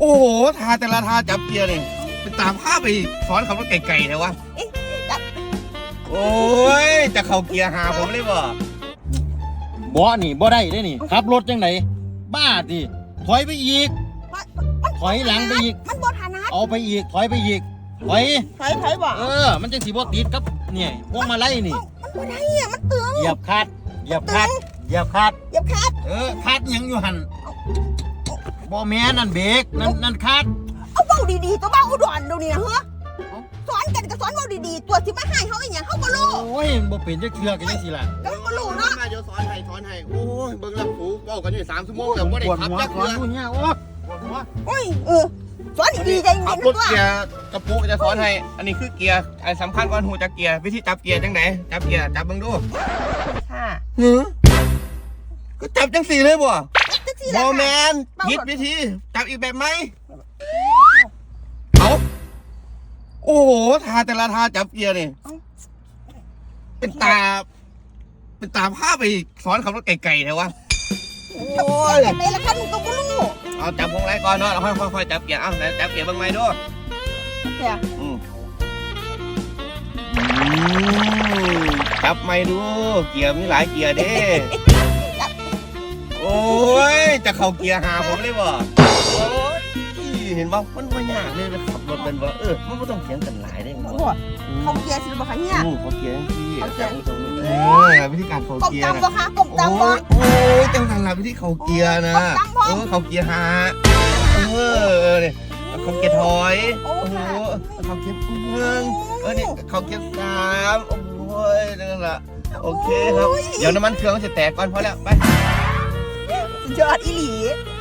โอ้โห ทาแต่ละทาจับเกียร์นี่เป็นตามภาพไปสอนขับรถไกลๆเลยวะเอ๊ะจับโอ้ย จะเข้าเกียร์หาผมเลยบ่บ่นี่บ่ได้ได้นี่ขับรถจังไหนบ้าดิถอยไปอีกมันมันถอยหลังไปอีก มันบ่ฐานะเอาไปอีก ถอยไปอีก ถอยไผไผบ่เออ มันจังสิบ่ติดกับเนี่ยพวงมาลัยนี่ มันบ่ได้อะมันตึงเหยียบคาดเหยียบคาดเหยียบคาดอย่าคาดเออคาดหยังอยู่หัน บ่แม่นนั่นเบรกนั่นนั่นคาดเอาเว้าดีๆตัวเว้าอุดรเดี๋ยวนี้นะเฮ้อสอนกันก็สอนเว้าดีๆตัวสิมาให้เฮาอีหยังเฮาบ่รู้โอ้ยมันบ่เป็นจักเทื่อกันจังซี่ล่ะก็บ่รู้เนาะมาเดี๋ยวสอนให้สอนให้โอ้ยเบิ่งแล้วหูเว้ากันอยู่สามชั่วโมงแล้วบ่ได้ปวดขับหัวจักก่อเทื่อนดูเนี่ยโอ้ปวดหัวโอ้ยเออสอนดีๆใจเย็ขับนๆรนะถตัวเกียร์กระปุกจะสอนให้ อันนี้คือเกียร์อันสำคัญก่อนหูจักเกียร์วิธีจับเกียร์จังไหนจับเกียร์จับเบิ่งดูค่ะหือก็จับจังสี่เลยบ่ จังซี่บแหละอแมค่ะนผิดวิธีจับอีกแบบไหมเอาโอ้โหทาแต่ละทาจับเกียร์นี่เป็นตา เป็นตาภาพไปสอนขับรถไกลๆเลยวะโอ้ยจังไดล่ะคะหนูก็บ่รู้เอาจับพวงไรก่อนเนาะแล้วค่อยๆจับเกียร์เอาไหนจับเกียร์เบ้างไหมดูเดี๋ยวอืมอืมจับไม่ดูเกียร์มีหลายเกียร์เด้โอ้ย จะเข้าเกียร์หาผมเลยบ่โอ้ยเห็นบ่มันไม่ยากเลยนะขับรถเป็นบ่เออมันไม่ต้องเถียงกันหลายได้บ่บ่เขาเกียร์สิบ่คะเฮียอืมเขาเกียร์จังซี่เขาเกียร์จับตรงนี้เออวิธีการเข้ากบเกียร์ตำน่ะบ่คะกบโอ้ตำบ่ยโอ้ยจังสันละวิธีเข้าเกียร์นะกบตำบ่เออเข้าเกียร์หาเออเนี่ยเข้าเกียร์ถอยโอ้โอ้โหค่ะเข้าเกียร์หนึ่งเออเนี่ยเข้าเกียร์สามโอ้ยนั่นละโอเคครับ เดี๋ยวน้ำมันเครื่องมันจะแตกก่อนพอแล้วไป 一里。